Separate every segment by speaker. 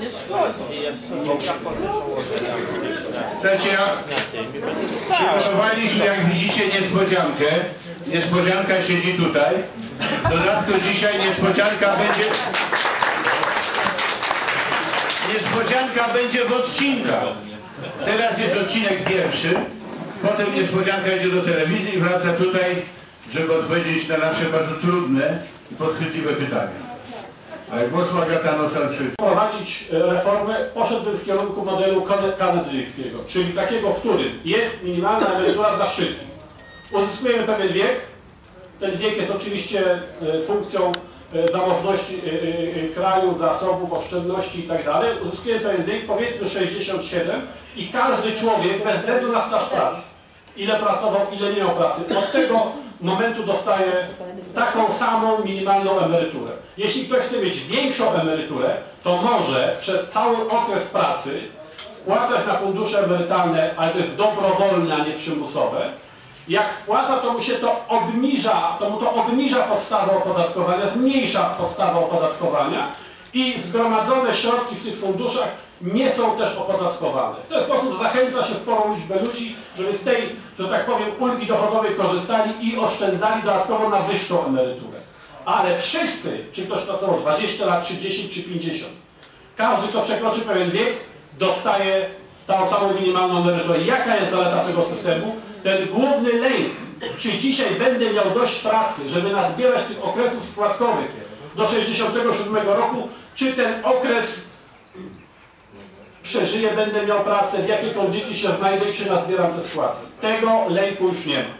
Speaker 1: Nie
Speaker 2: ja przygotowaliśmy, jak widzicie, niespodziankę. Niespodzianka siedzi tutaj. W dodatku dzisiaj niespodzianka będzie... Niespodzianka będzie w odcinkach. Teraz jest odcinek pierwszy. Potem niespodzianka idzie do telewizji i wraca tutaj, żeby odpowiedzieć na nasze bardzo trudne i podchwytliwe pytania. Agata Nosal-Przyszła.
Speaker 3: prowadzić e, reformę, poszedłbym w kierunku modelu kanadyjskiego, czyli takiego, w którym jest minimalna emerytura dla wszystkich. Uzyskujemy pewien wiek. Ten wiek jest oczywiście e, funkcją e, zamożności kraju, zasobów, oszczędności itd. Uzyskujemy pewien wiek, powiedzmy 67 i każdy człowiek bez względu na staż pracy, ile pracował, ile nie miał pracy, od tego momentu dostaje taką samą minimalną emeryturę. Jeśli ktoś chce mieć większą emeryturę, to może przez cały okres pracy wpłacać na fundusze emerytalne, ale to jest dobrowolne, a nie przymusowe. Jak wpłaca, to mu się to obniża, to mu to obniża podstawę opodatkowania, zmniejsza podstawę opodatkowania i zgromadzone środki w tych funduszach nie są też opodatkowane. W ten sposób zachęca się sporą liczbę ludzi, żeby z tej, że tak powiem, ulgi dochodowej korzystali i oszczędzali dodatkowo na wyższą emeryturę. Ale wszyscy, czy ktoś pracował 20 lat, czy 10, czy 50, każdy, kto przekroczy pewien wiek, dostaje tą samą minimalną emeryturę. Jaka jest zaleta tego systemu? Ten główny lęk, czy dzisiaj będę miał dość pracy, żeby nazbierać tych okresów składkowych do 67 roku, czy ten okres przeżyję, będę miał pracę, w jakiej kondycji się znajdę czy nazbieram te składki. Tego lęku już nie ma.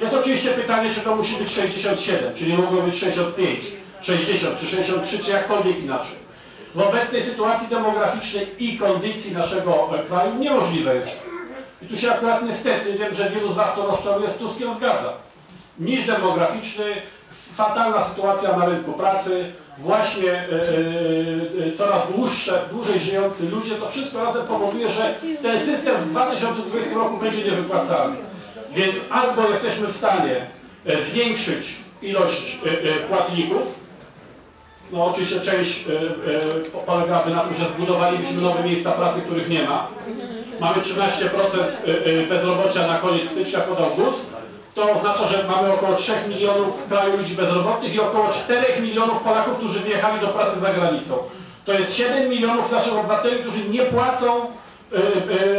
Speaker 3: Jest oczywiście pytanie, czy to musi być 67, czy nie mogło być 65, 60, czy 63, czy jakkolwiek inaczej. W obecnej sytuacji demograficznej i kondycji naszego kraju niemożliwe jest. I tu się akurat niestety, wiem, że wielu z Was to rozczaruje, z Tuskiem zgadza. Niż demograficzny, fatalna sytuacja na rynku pracy, właśnie e, coraz dłuższe, dłużej żyjący ludzie, to wszystko razem powoduje, że ten system w 2020 roku będzie niewypłacalny. Więc albo jesteśmy w stanie zwiększyć ilość płatników, no oczywiście część polegałaby na tym, że zbudowalibyśmy nowe miejsca pracy, których nie ma. Mamy 13% e, e, bezrobocia na koniec stycznia podał GUS. To oznacza, że mamy około 3 milionów w kraju ludzi bezrobotnych i około 4 milionów Polaków, którzy wyjechali do pracy za granicą. To jest 7 milionów naszych obywateli, którzy nie płacą e,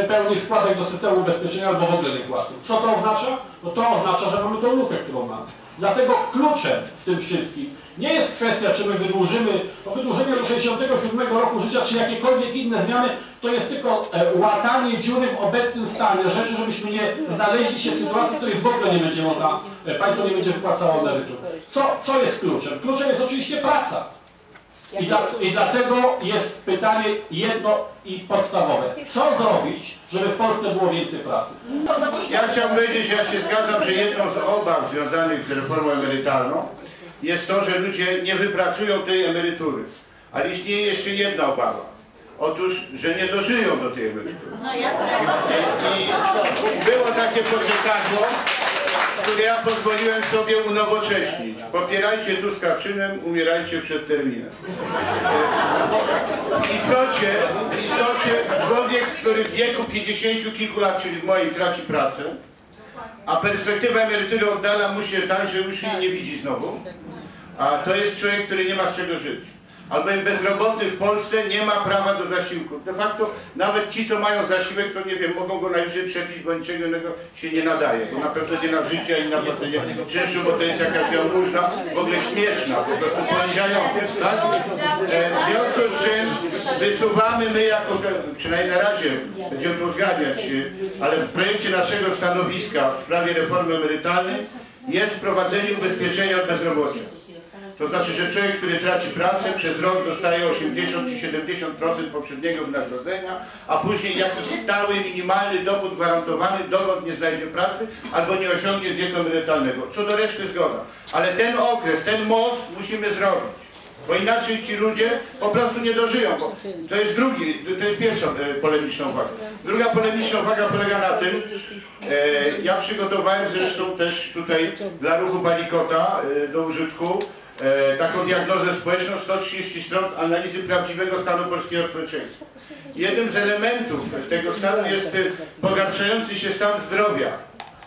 Speaker 3: e, pełnych składek do systemu ubezpieczenia albo w ogóle nie płacą. Co to oznacza? No to oznacza, że mamy tą lukę, którą mamy. Dlatego kluczem w tym wszystkim nie jest kwestia, czy my wydłużymy, bo wydłużenie do 67 roku życia, czy jakiekolwiek inne zmiany, to jest tylko e, łatanie dziury w obecnym stanie rzeczy, żebyśmy nie znaleźli się w sytuacji, w której w ogóle nie będzie można, e, państwo nie będzie wypłacało emerytur. Co, co jest kluczem? Kluczem jest oczywiście praca. I, I dlatego jest pytanie jedno i podstawowe. Co zrobić, żeby w Polsce było więcej pracy?
Speaker 2: Ja chciałbym powiedzieć, ja się zgadzam, że jedną z obaw związanych z reformą emerytalną jest to, że ludzie nie wypracują tej emerytury. Ale istnieje jeszcze jedna obawa. Otóż, że nie dożyją do tej emerytury. I było takie poczekadło, które ja pozwoliłem sobie unowocześnić. Popierajcie Tuska czynem, umierajcie przed terminem. W istocie, w istocie człowiek, który w wieku 50 kilku lat, czyli w mojej, traci pracę, a perspektywa emerytury oddala mu się tak, że już jej nie widzi znowu, a to jest człowiek, który nie ma z czego żyć. Albowiem bezrobotny w Polsce nie ma prawa do zasiłku. De facto nawet ci, co mają zasiłek, to nie wiem, mogą go najwyżej przepić, bo niczego innego się nie nadaje. Bo na pewno nie na życie, ani na płacenie czynszu, bo to jest jakaś jałmużna, w ogóle śmieszna, po prostu poniżająca. Tak? E, w związku z czym wysuwamy my jako, przynajmniej na razie, będziemy to uzgadniać, ale w projekcie naszego stanowiska w sprawie reformy emerytalnej jest wprowadzenie ubezpieczenia od bezrobocia. To znaczy, że człowiek, który traci pracę, przez rok dostaje 80 czy 70% poprzedniego wynagrodzenia, a później jakiś stały, minimalny dochód gwarantowany, dokąd nie znajdzie pracy albo nie osiągnie wieku emerytalnego. Co do reszty zgoda. Ale ten okres, ten most musimy zrobić. Bo inaczej ci ludzie po prostu nie dożyją. Bo to jest drugi, to jest pierwsza e, polemiczna uwaga. Druga polemiczna uwaga polega na tym, e, ja przygotowałem zresztą też tutaj dla ruchu Balikota e, do użytku e, taką diagnozę społeczną, 130 stron analizy prawdziwego stanu polskiego społeczeństwa. Jednym z elementów tego stanu jest e, pogarszający się stan zdrowia.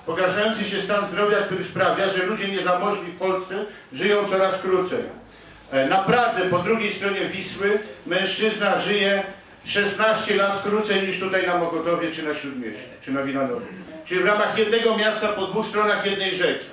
Speaker 2: Pogarszający się stan zdrowia, który sprawia, że ludzie niezamożni w Polsce żyją coraz krócej. E, Na Pradze, po drugiej stronie Wisły, mężczyzna żyje 16 lat krócej niż tutaj na Mokotowie, czy na Śródmieście, czy na Winanowie. Czyli w ramach jednego miasta po dwóch stronach jednej rzeki.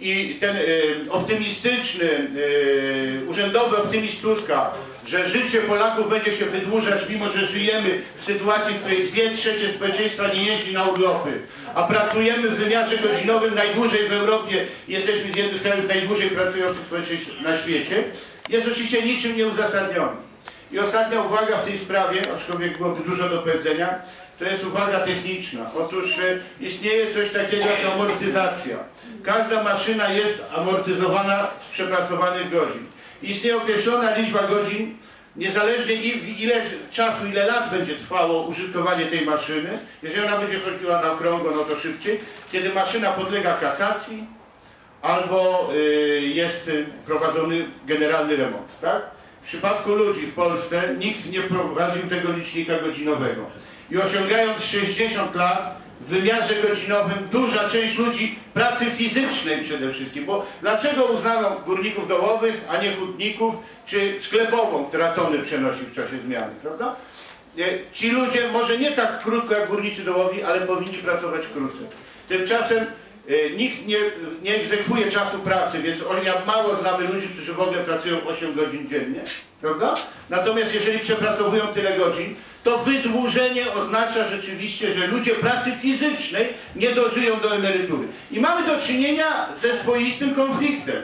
Speaker 2: I ten y, optymistyczny, y, urzędowy optymizm Tuska, że życie Polaków będzie się wydłużać, mimo że żyjemy w sytuacji, w której dwie trzecie społeczeństwa nie jeździ na urlopy, a pracujemy w wymiarze godzinowym najdłużej w Europie, jesteśmy z jednym z krajów najdłużej pracujących społeczeństw na świecie, jest oczywiście niczym nieuzasadniony. I ostatnia uwaga w tej sprawie, aczkolwiek byłoby dużo do powiedzenia, to jest uwaga techniczna. Otóż e, istnieje coś takiego jak amortyzacja. Każda maszyna jest amortyzowana z przepracowanych godzin. Istnieje określona liczba godzin, niezależnie ile czasu, ile lat będzie trwało użytkowanie tej maszyny. Jeżeli ona będzie chodziła na okrągło, no to szybciej. Kiedy maszyna podlega kasacji, albo y, jest y, prowadzony generalny remont, tak? W przypadku ludzi w Polsce nikt nie prowadził tego licznika godzinowego. I osiągając 60 lat, w wymiarze godzinowym duża część ludzi pracy fizycznej przede wszystkim, bo dlaczego uznano górników dołowych, a nie hutników, czy sklepową, która tony przenosi w czasie zmiany, prawda? E, Ci ludzie może nie tak krótko jak górnicy dołowi, ale powinni pracować krócej. Tymczasem nikt nie, nie egzekwuje czasu pracy, więc ja mało znamy ludzi, którzy w ogóle pracują 8 godzin dziennie, prawda? Natomiast jeżeli przepracowują tyle godzin, to wydłużenie oznacza rzeczywiście, że ludzie pracy fizycznej nie dożyją do emerytury. I mamy do czynienia ze swoistym konfliktem.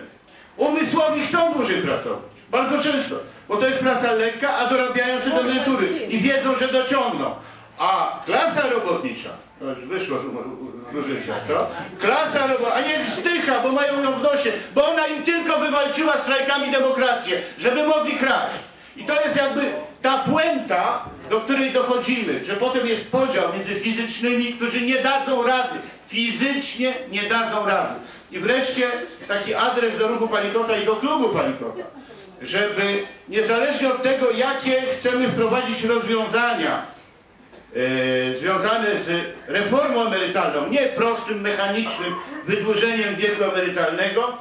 Speaker 2: Umysłowi chcą dłużej pracować. Bardzo często. Bo to jest praca lekka, a dorabiają się do emerytury. I wiedzą, że dociągną. A klasa robotnicza, już wyszło z, użycia, co? Klasa robotnicza, a niech wzdycha, bo mają ją w nosie, bo ona im tylko wywalczyła strajkami demokrację, żeby mogli kraść. I to jest jakby ta puenta, do której dochodzimy, że potem jest podział między fizycznymi, którzy nie dadzą rady. Fizycznie nie dadzą rady. I wreszcie taki adres do ruchu Palikota i do klubu Palikota, żeby niezależnie od tego, jakie chcemy wprowadzić rozwiązania, związane z reformą emerytalną, nie prostym, mechanicznym wydłużeniem wieku emerytalnego,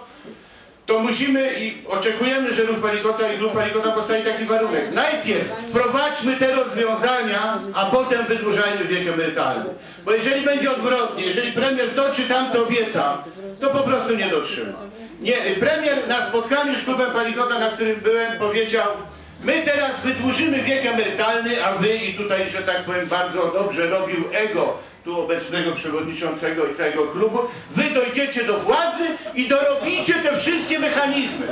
Speaker 2: to musimy i oczekujemy, że ruch Palikota i klub Palikota postawi taki warunek. Najpierw wprowadźmy te rozwiązania, a potem wydłużajmy wiek emerytalny. Bo jeżeli będzie odwrotnie, jeżeli premier to czy tamto obieca, to po prostu nie dotrzyma. Nie, premier na spotkaniu z klubem Palikota, na którym byłem, powiedział My teraz wydłużymy wiek emerytalny, a wy i tutaj, że tak powiem, bardzo dobrze robił ego tu obecnego przewodniczącego i całego klubu, wy dojdziecie do władzy i dorobicie te wszystkie mechanizmy.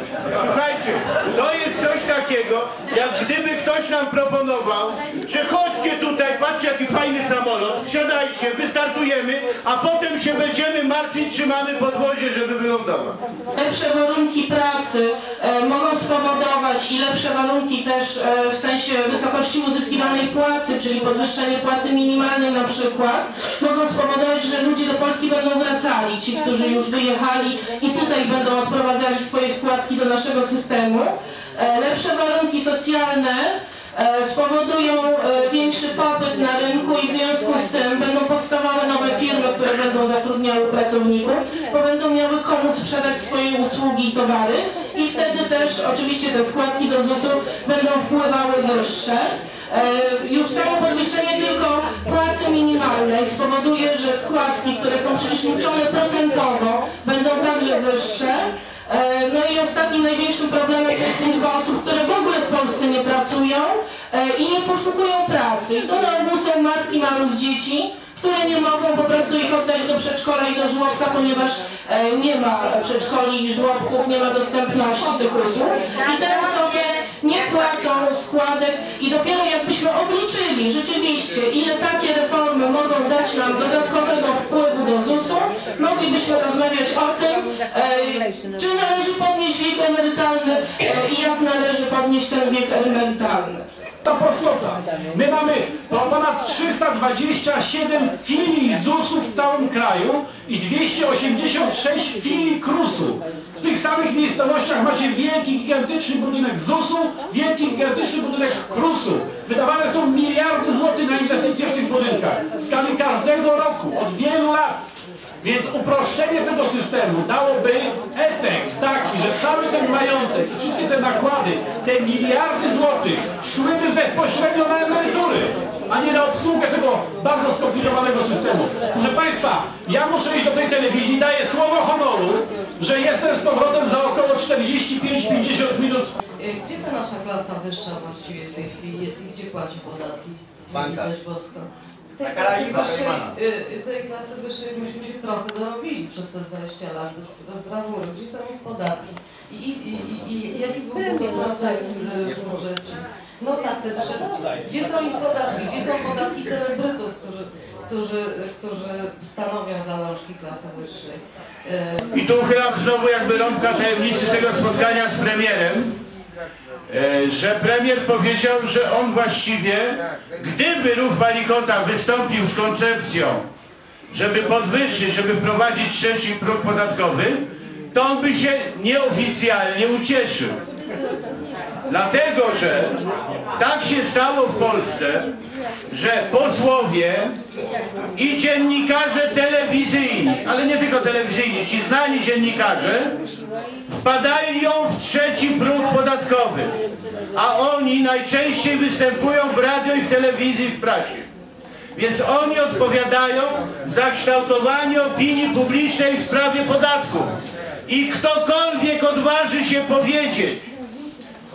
Speaker 2: Słuchajcie, to jest coś takiego, jak gdyby ktoś nam proponował, że chodźcie tutaj, patrzcie jaki fajny samolot, wsiadajcie, wystartujemy, a potem się będziemy martwić, czy mamy podwozie, żeby wylądować.
Speaker 1: Lepsze warunki pracy e, mogą spowodować i lepsze warunki też e, w sensie wysokości uzyskiwanej płacy, czyli podwyższenie płacy minimalnej na przykład, mogą spowodować, że ludzie do Polski będą wracali, ci, którzy już wyjechali i tutaj będą odprowadzali swoje składki do naszego systemu. E, lepsze warunki socjalne spowodują e, większy popyt na rynku i w związku z tym będą powstawały nowe firmy, które będą zatrudniały pracowników, bo będą miały komu sprzedać swoje usługi i towary i wtedy też oczywiście te składki do ZUS-u będą wpływały wyższe. E, Już samo podwyższenie tylko płacy minimalnej spowoduje, że składki, które są przeliczone procentowo będą także wyższe. E, No i ostatnim największym problemem jest liczba osób, które w ogóle w Polsce nie pracują e, i nie poszukują pracy. I to na ogół są matki małych dzieci, które nie mogą po prostu ich oddać do przedszkola i do żłobka, ponieważ e, nie ma przedszkoli i żłobków, nie ma dostępności tych usług. I te osoby nie płacą składek i dopiero jakbyśmy obliczyli rzeczywiście, ile takie reformy mogą dać nam dodatkowego wpływu do ZUS-u, moglibyśmy rozmawiać o tym, czy należy podnieść wiek emerytalny e, i jak należy podnieść ten wiek emerytalny.
Speaker 3: Ta prostota. My mamy ponad 327 filii ZUS-u w całym kraju i 286 filii KRUS-u. W tych samych miejscowościach macie wielki, gigantyczny budynek ZUS-u, wielki, gigantyczny budynek KRUS-u. Wydawane są miliardy złotych na inwestycje w tych budynkach. W skali każdego roku, od wielu lat. Więc uproszczenie tego systemu dałoby efekt taki, że cały ten majątek i wszystkie te nakłady, te miliardy złotych szłyby bezpośrednio na emerytury, a nie na obsługę tego bardzo skomplikowanego systemu. Proszę Państwa, ja muszę iść do tej telewizji, daję słowo honoru, że jestem z powrotem za około 45-50 minut
Speaker 4: Y, Gdzie ta nasza klasa wyższa właściwie w tej chwili jest i gdzie płaci podatki? Boska. Tej klasy, wyższej, y, y, tej klasy wyższej myśmy się trochę dorobili przez te 20 lat bez, bez brawury. Gdzie są ich podatki? I, i, i, i, jaki był procent y, w budżecie? No tacy przed... Gdzie są ich podatki? Gdzie są podatki celebrytów, którzy, którzy, którzy stanowią zalążki klasy wyższej?
Speaker 2: I tu uchylam znowu jakby rąbka tajemnicy tego spotkania z premierem, że premier powiedział, że on właściwie, gdyby ruch Balikota wystąpił z koncepcją, żeby podwyższyć, żeby wprowadzić trzeci próg podatkowy, to on by się nieoficjalnie ucieszył. Dlatego, że tak się stało w Polsce, że posłowie i dziennikarze telewizyjni, ale nie tylko telewizyjni, ci znani dziennikarze, wpadają w trzeci próg podatkowy, a oni najczęściej występują w radio i w telewizji w prasie. Więc oni odpowiadają za kształtowanie opinii publicznej w sprawie podatków. I ktokolwiek odważy się powiedzieć,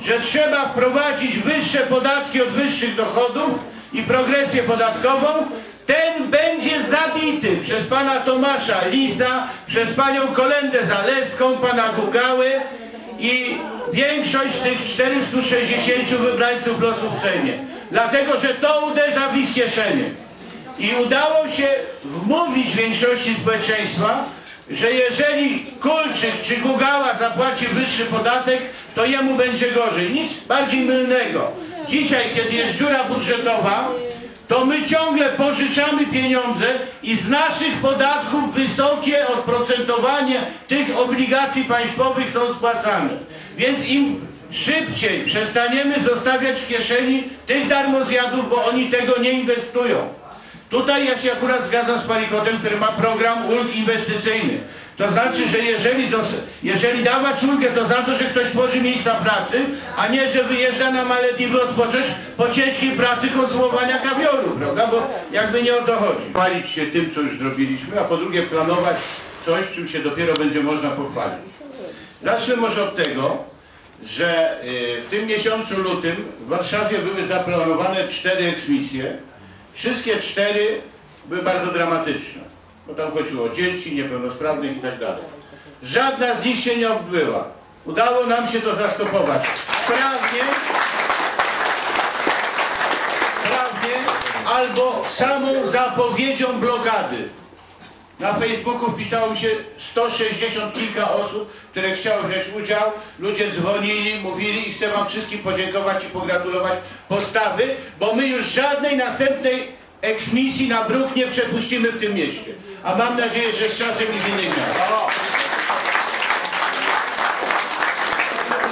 Speaker 2: że trzeba wprowadzić wyższe podatki od wyższych dochodów i progresję podatkową, ten będzie zabity przez pana Tomasza Lisa, przez panią Kolendę Zaleską, pana Gugałę i większość tych 460 wybrańców losu w Sejmie. Dlatego, że to uderza w ich kieszenie. I udało się wmówić większości społeczeństwa, że jeżeli Kulczyk czy Gugała zapłaci wyższy podatek, to jemu będzie gorzej. Nic bardziej mylnego. Dzisiaj, kiedy jest dziura budżetowa, to my ciągle pożyczamy pieniądze i z naszych podatków wysokie odprocentowanie tych obligacji państwowych są spłacane. Więc im szybciej przestaniemy zostawiać w kieszeni tych darmozjadów, bo oni tego nie inwestują. Tutaj ja się akurat zgadzam z Palikotem, który ma program ulg inwestycyjny. To znaczy, że jeżeli, jeżeli dawać ulgę, to za to, że ktoś tworzy miejsca pracy, a nie, że wyjeżdża na Malediwy odpocząć po ciężkiej pracy konsumowania kawioru, prawda? Bo jakby nie o to chodzi. Chwalić się tym, co już zrobiliśmy, a po drugie planować coś, czym się dopiero będzie można pochwalić. Zacznę może od tego, że y, w tym miesiącu lutym w Warszawie były zaplanowane cztery eksmisje. Wszystkie cztery były bardzo dramatyczne, bo tam chodziło o dzieci, niepełnosprawnych i tak dalej. Żadna z nich się nie odbyła. Udało nam się to zastopować. Sprawnie, sprawnie albo samą zapowiedzią blokady. Na Facebooku wpisało mi się 160 kilka osób, które chciały wziąć udział. Ludzie dzwonili, mówili i chcę Wam wszystkim podziękować i pogratulować postawy, bo my już żadnej następnej eksmisji na bruk nie przepuścimy w tym mieście. A mam nadzieję, że z czasem i w innych.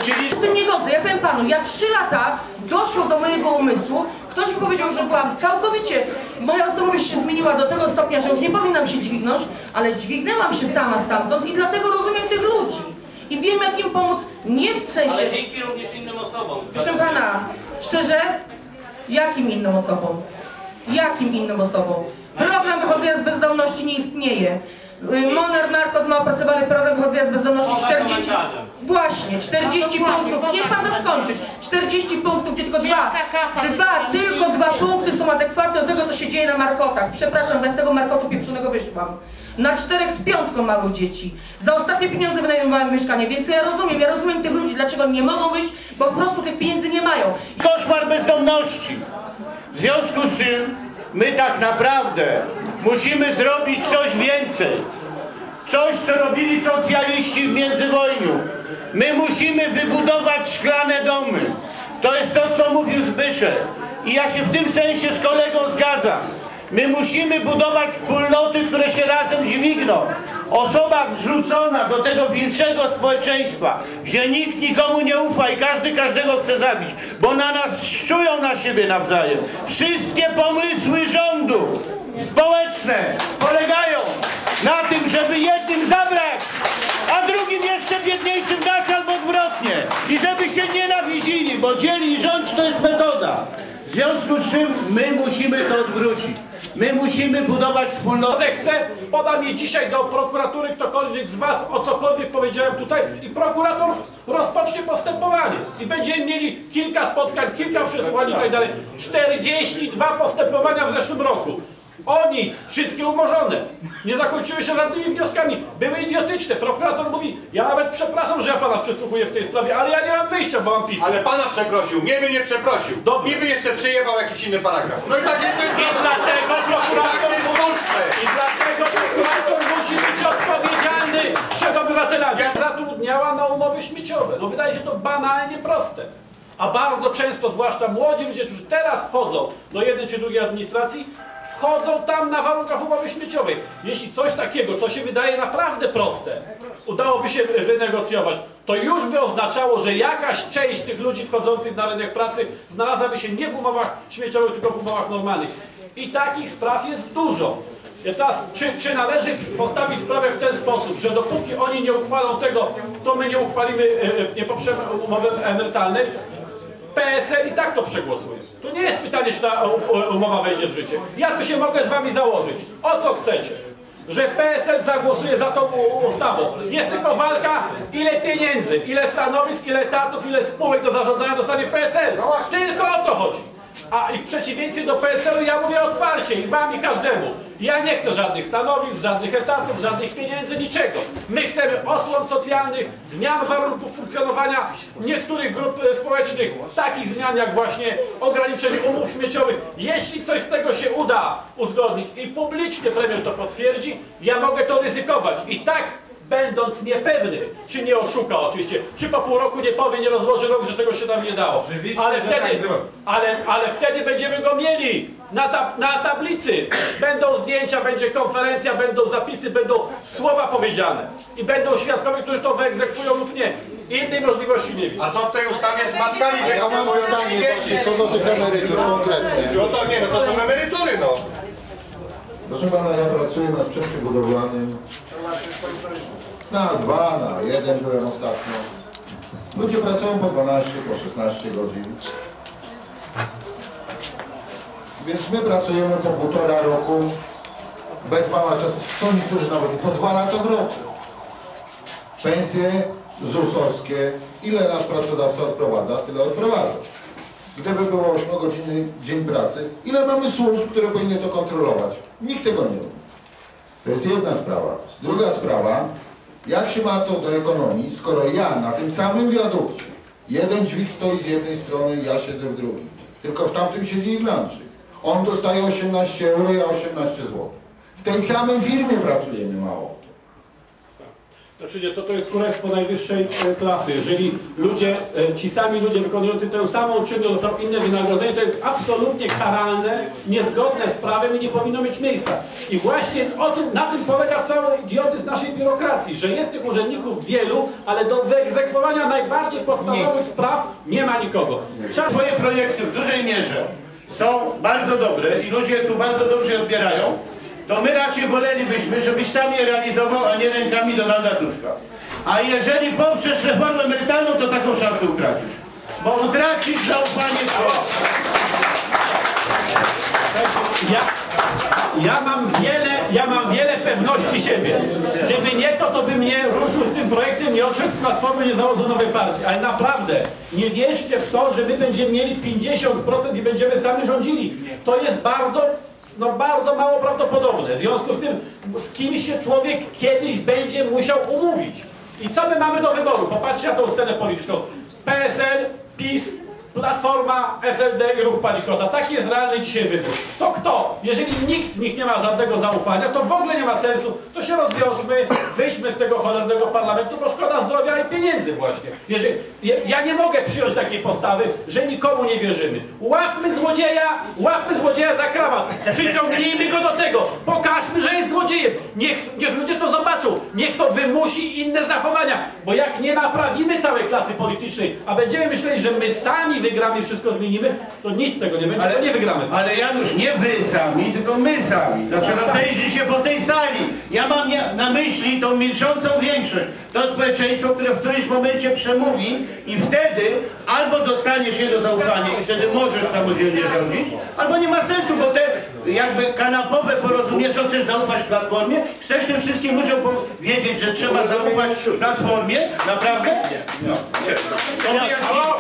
Speaker 2: Czyli
Speaker 5: z tym nie godzę. Ja powiem panu, ja trzy lata doszło do mojego umysłu. Ktoś mi powiedział, że byłam całkowicie, moja osobowość się zmieniła do tego stopnia, że już nie powinnam się dźwignąć, ale dźwignęłam się sama stamtąd i dlatego rozumiem tych ludzi. I wiem, jak im pomóc, nie w sensie...
Speaker 6: Ale dzięki również innym osobom.
Speaker 5: Proszę pana, szczerze, jakim innym osobom? Jakim innym osobom? Program wychodzenia z bezdomności nie istnieje. Y, Monar Markot ma opracowany program wychodzenia z bezdomności
Speaker 6: Poza
Speaker 5: 40.
Speaker 6: komentarzem.
Speaker 5: Właśnie, 40 punktów. Niech pan da skończyć. 40 punktów, gdzie tylko dwa. Dwa, tylko dwa punkty są adekwatne do tego, co się dzieje na Markotach. Przepraszam, bez tego Markotu pieprzonego wyszłam. Na czterech z piątką małych dzieci. Za ostatnie pieniądze wynajmowałem mieszkanie, więc ja rozumiem, ja rozumiem tych ludzi, dlaczego nie mogą wyjść, bo po prostu tych pieniędzy nie mają.
Speaker 2: koszmar bezdomności. W związku z tym my tak naprawdę musimy zrobić coś więcej. Coś, co robili socjaliści w międzywojniu. My musimy wybudować szklane domy. To jest to, co mówił Zbyszek. I ja się w tym sensie z kolegą zgadzam. My musimy budować wspólnoty, które się razem dźwigną. Osoba wrzucona do tego wilczego społeczeństwa, gdzie nikt nikomu nie ufa i każdy każdego chce zabić, bo na nas szczują na siebie nawzajem. Wszystkie pomysły rządu społeczne polegają na tym, żeby jednym zabrać, a drugim jeszcze biedniejszym dać albo odwrotnie. I żeby się nienawidzili, bo dzieli rządź to jest metoda. W związku z czym my musimy to odwrócić. My musimy budować wspólnotę.
Speaker 3: zechce, poda mnie dzisiaj do prokuratury ktokolwiek z Was o cokolwiek powiedziałem tutaj i prokurator rozpocznie postępowanie. I będziemy mieli kilka spotkań, kilka przesłuchań i tak dalej. 42 postępowania w zeszłym roku. O nic, wszystkie umorzone. Nie zakończyły się żadnymi wnioskami. Były idiotyczne. Prokurator mówi, ja nawet przepraszam, że ja pana przesłuchuję w tej sprawie, ale ja nie mam wyjścia, bo mam pismo.
Speaker 7: Ale pana przeprosił, mnie by nie przeprosił.
Speaker 3: Dobrze.
Speaker 7: Niby jeszcze przyjebał jakiś inny paragraf. No i tak jest, to jest
Speaker 3: I
Speaker 7: prawda.
Speaker 3: dlatego
Speaker 7: Tak
Speaker 3: prokurator
Speaker 7: jest w Polsce.
Speaker 3: I dlatego prokurator musi być odpowiedzialny przed obywatelami. Zatrudniała na umowy śmieciowe. No wydaje się to banalnie proste. A bardzo często, zwłaszcza młodzi ludzie, którzy teraz wchodzą do jednej czy drugiej administracji, wchodzą tam na warunkach umowy śmieciowej. Jeśli coś takiego, co się wydaje naprawdę proste, udałoby się wynegocjować, to już by oznaczało, że jakaś część tych ludzi wchodzących na rynek pracy znalazłaby się nie w umowach śmieciowych, tylko w umowach normalnych. I takich spraw jest dużo. I teraz, czy, czy należy postawić sprawę w ten sposób, że dopóki oni nie uchwalą tego, to my nie uchwalimy, e, e, nie poprzemy umowy emerytalnej, PSL i tak to przegłosuje. To nie jest pytanie, czy ta umowa wejdzie w życie. Ja tu się mogę z wami założyć. O co chcecie? Że PSL zagłosuje za tą ustawą. Jest tylko walka, ile pieniędzy, ile stanowisk, ile etatów, ile spółek do zarządzania dostanie PSL. Tylko o to chodzi. A i w przeciwieństwie do PSL-u ja mówię otwarcie i wam i każdemu. Ja nie chcę żadnych stanowisk, żadnych etatów, żadnych pieniędzy, niczego. My chcemy osłon socjalnych, zmian warunków funkcjonowania niektórych grup e, społecznych, takich zmian jak właśnie ograniczenie umów śmieciowych. Jeśli coś z tego się uda uzgodnić i publicznie premier to potwierdzi, ja mogę to ryzykować. I tak będąc niepewny, czy nie oszuka oczywiście, czy po pół roku nie powie, nie rozłoży rąk, że tego się tam nie dało. Ale wtedy, ale, ale wtedy będziemy go mieli na, tab na tablicy. Będą zdjęcia, będzie konferencja, będą zapisy, będą słowa powiedziane. I będą świadkowie, którzy to wyegzekwują lub nie. Innej możliwości nie widzę.
Speaker 7: A co w tej ustawie z matkami
Speaker 8: Ja mam pytanie właśnie co do tych emerytur konkretnie.
Speaker 7: No to nie, no to są emerytury, no.
Speaker 8: Proszę pana, ja pracuję na sprzęcie budowlanym. Na dwa, na jeden byłem ostatnio. Ludzie pracują po 12, po 16 godzin. Więc my pracujemy po półtora roku, bez mała czasu, to niektórzy nawet po dwa lata w roku. Pensje ZUS-owskie, ile nas pracodawca odprowadza, tyle odprowadza. Gdyby było 8-godzinny dzień pracy, ile mamy służb, które powinny to kontrolować? Nikt tego nie robi. To jest jedna sprawa. Druga sprawa, jak się ma to do ekonomii, skoro ja na tym samym wiadukcie, jeden dźwig stoi z jednej strony, ja siedzę w drugim. Tylko w tamtym siedzi Irlandczyk. On dostaje 18 euro, ja 18 zł. W tej samej firmie pracujemy mało.
Speaker 3: Znaczy nie, to, to jest królestwo najwyższej e, klasy. Jeżeli ludzie, e, ci sami ludzie wykonujący tę samą czynność dostaną inne wynagrodzenie, to jest absolutnie karalne, niezgodne z prawem i nie powinno mieć miejsca. I właśnie o tym, na tym polega cały idiotyzm naszej biurokracji, że jest tych urzędników wielu, ale do wyegzekwowania najbardziej podstawowych
Speaker 2: Nic.
Speaker 3: spraw nie ma nikogo. Trzeba
Speaker 2: Twoje projekty w dużej mierze są bardzo dobre i ludzie tu bardzo dobrze odbierają, to my raczej wolelibyśmy, żebyś sam je realizował, a nie rękami Donalda Tuska. A jeżeli poprzesz reformę emerytalną, to taką szansę utracisz. Bo utracisz zaufanie.
Speaker 3: Ja, ja mam wiele, ja mam wiele pewności siebie. Gdyby nie to, to bym nie ruszył z tym projektem, nie odszedł z Platformy, nie założył nowej partii. Ale naprawdę, nie wierzcie w to, że my będziemy mieli 50% i będziemy sami rządzili. To jest bardzo, no bardzo mało prawdopodobne. W związku z tym, z kimś się człowiek kiedyś będzie musiał umówić. I co my mamy do wyboru? Popatrzcie na tą scenę polityczną. PSL, PiS, Platforma, SLD i Ruch Palikota. Taki jest realny dzisiaj wybór. To kto? Jeżeli nikt z nich nie ma żadnego zaufania, to w ogóle nie ma sensu. To się rozwiążmy, wyjdźmy z tego cholernego parlamentu, bo szkoda zdrowia i pieniędzy właśnie. Jeżeli, ja, ja nie mogę przyjąć takiej postawy, że nikomu nie wierzymy. Łapmy złodzieja, łapmy złodzieja za krawat. Przyciągnijmy go do tego. Pokażmy, że jest złodziejem. Niech, niech ludzie to zobaczą. Niech to wymusi inne zachowania. Bo jak nie naprawimy całej klasy politycznej, a będziemy myśleli, że my sami wygramy i wszystko zmienimy, to nic z tego nie będzie,
Speaker 2: Ale-
Speaker 3: nie wygramy sami.
Speaker 2: Ale Janusz, nie wy sami, tylko my sami. Znaczy rozejrzyj się po tej sali. Ja mam nie- na myśli tą milczącą większość. To społeczeństwo, które w którymś momencie przemówi i wtedy albo dostanie się do zaufania i wtedy możesz samodzielnie rządzić, albo nie ma sensu, bo te jakby kanapowe porozumienie, co chcesz zaufać Platformie, chcesz tym wszystkim ludziom powiedzieć, że trzeba zaufać Platformie, naprawdę? No. To wyjaśnij.
Speaker 3: Halo?